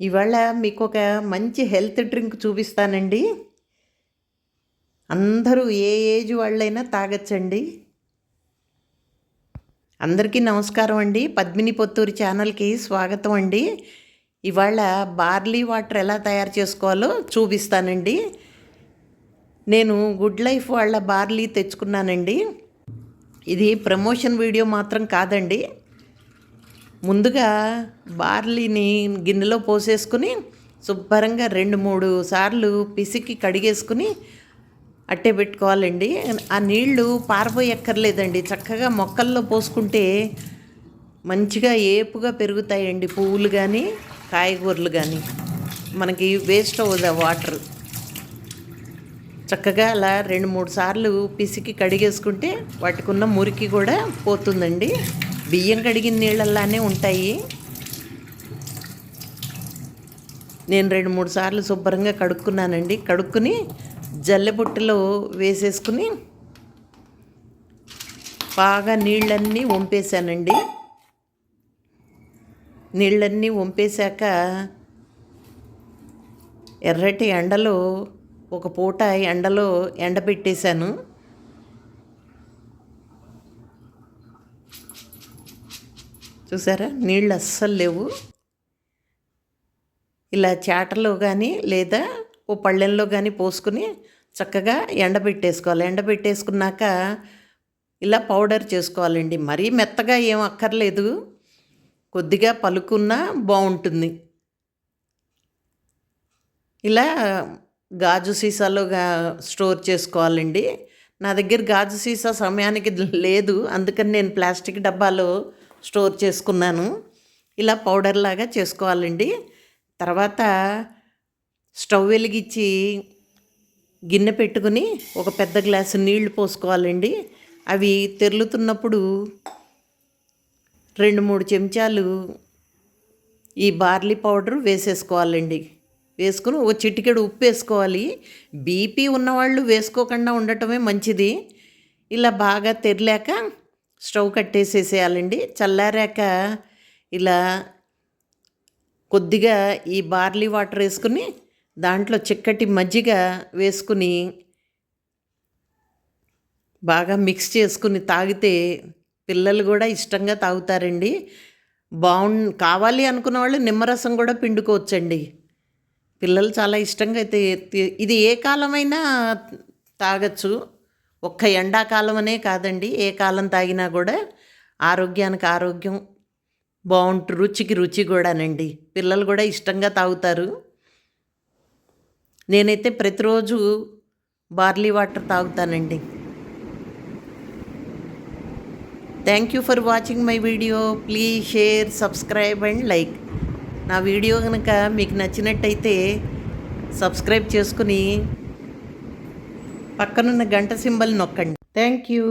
ఇవాళ మీకు ఒక మంచి హెల్త్ డ్రింక్ చూపిస్తానండి. అందరూ ఏ ఏజ్ వాళ్ళైనా తాగొచ్చండి. అందరికీ నమస్కారం అండి. పద్మిని పొత్తూరి ఛానల్కి స్వాగతం అండి. ఇవాళ బార్లీ వాటర్ ఎలా తయారు చేసుకోవాలో చూపిస్తానండి. నేను గుడ్ లైఫ్ వాళ్ళ బార్లీ తెచ్చుకున్నానండి. ఇది ప్రమోషన్ వీడియో మాత్రం కాదండి. ముందుగా బార్లీని గిన్నెలో పోసేసుకుని శుభ్రంగా రెండు మూడు సార్లు పిసికి కడిగేసుకుని అట్టే పెట్టుకోవాలండి. ఆ నీళ్ళు పారిపోయక్కర్లేదండి చక్కగా మొక్కల్లో పోసుకుంటే మంచిగా ఏపుగా పెరుగుతాయండి పువ్వులు కానీ కాయగూరలు కానీ మనకి వేస్ట్ అవ్వదు వాటర్ చక్కగా అలా రెండు మూడు సార్లు పిసికి కడిగేసుకుంటే వాటికి ఉన్న మురికి కూడా పోతుందండి. బియ్యం కడిగిన నీళ్ళల్లానే ఉంటాయి. నేను రెండు మూడు సార్లు శుభ్రంగా కడుక్కున్నానండి. కడుక్కుని జల్లెబుట్టలో వేసేసుకుని బాగా నీళ్ళన్నీ వంపేశానండి. నీళ్ళన్నీ వంపేశాక ఎర్రటి ఎండలో ఒక పూట ఎండలో ఎండబెట్టేశాను. చూసారా? నీళ్ళు అస్సలు లేవు. ఇలా చాటలో కానీ లేదా ఓ పళ్ళెంలో కానీ పోసుకుని చక్కగా ఎండబెట్టేసుకోవాలి. ఎండబెట్టేసుకున్నాక ఇలా పౌడర్ చేసుకోవాలండి. మరీ మెత్తగా ఏం అక్కర్లేదు. కొద్దిగా పలుకున్నా బాగుంటుంది. ఇలా గాజు సీసాలో స్టోర్ చేసుకోవాలండి. నా దగ్గర గాజు సీసా సమయానికి లేదు. అందుకని నేను ప్లాస్టిక్ డబ్బాలో స్టోర్ చేసుకున్నాను. ఇలా పౌడర్ లాగా చేసుకోవాలండి. తర్వాత స్టవ్ వెలిగించి గిన్నె పెట్టుకుని ఒక పెద్ద గ్లాసు నీళ్ళు పోసుకోవాలండి. అవి తెరులుతున్నప్పుడు రెండు మూడు చెంచాలు ఈ బార్లీ పౌడర్ వేసేసుకోవాలండి. వేసుకుని ఓ చిటికెడు ఉప్పు వేసుకోవాలి. బీపీ ఉన్నవాళ్ళు వేసుకోకుండా ఉండటమే మంచిది. ఇలా బాగా తెరలేక స్టవ్ కట్టేసేసేయాలండి. చల్లారాక ఇలా కొద్దిగా ఈ బార్లీ వాటర్ వేసుకుని దాంట్లో చిక్కటి మజ్జిగ వేసుకుని బాగా మిక్స్ చేసుకుని తాగితే పిల్లలు కూడా ఇష్టంగా తాగుతారండి. బాగు కావాలి అనుకున్న వాళ్ళు నిమ్మరసం కూడా పిండుకోవచ్చండి. పిల్లలు చాలా ఇష్టంగా అయితే ఇది ఏ కాలమైనా తాగచ్చు. ఒక్క ఎండాకాలం అనే కాదండి. ఏ కాలం తాగినా కూడా ఆరోగ్యానికి ఆరోగ్యం బాగుంటుంది రుచికి రుచి కూడానండి. పిల్లలు కూడా ఇష్టంగా తాగుతారు. నేనైతే ప్రతిరోజు బార్లీ వాటర్ తాగుతానండి. Thank you for watching my video. Please share subscribe and like. నా వీడియో కనుక మీకు నచ్చినట్టయితే సబ్స్క్రైబ్ చేసుకుని పక్కనున్న గంట సింబల్ నొక్కండి. Thank you.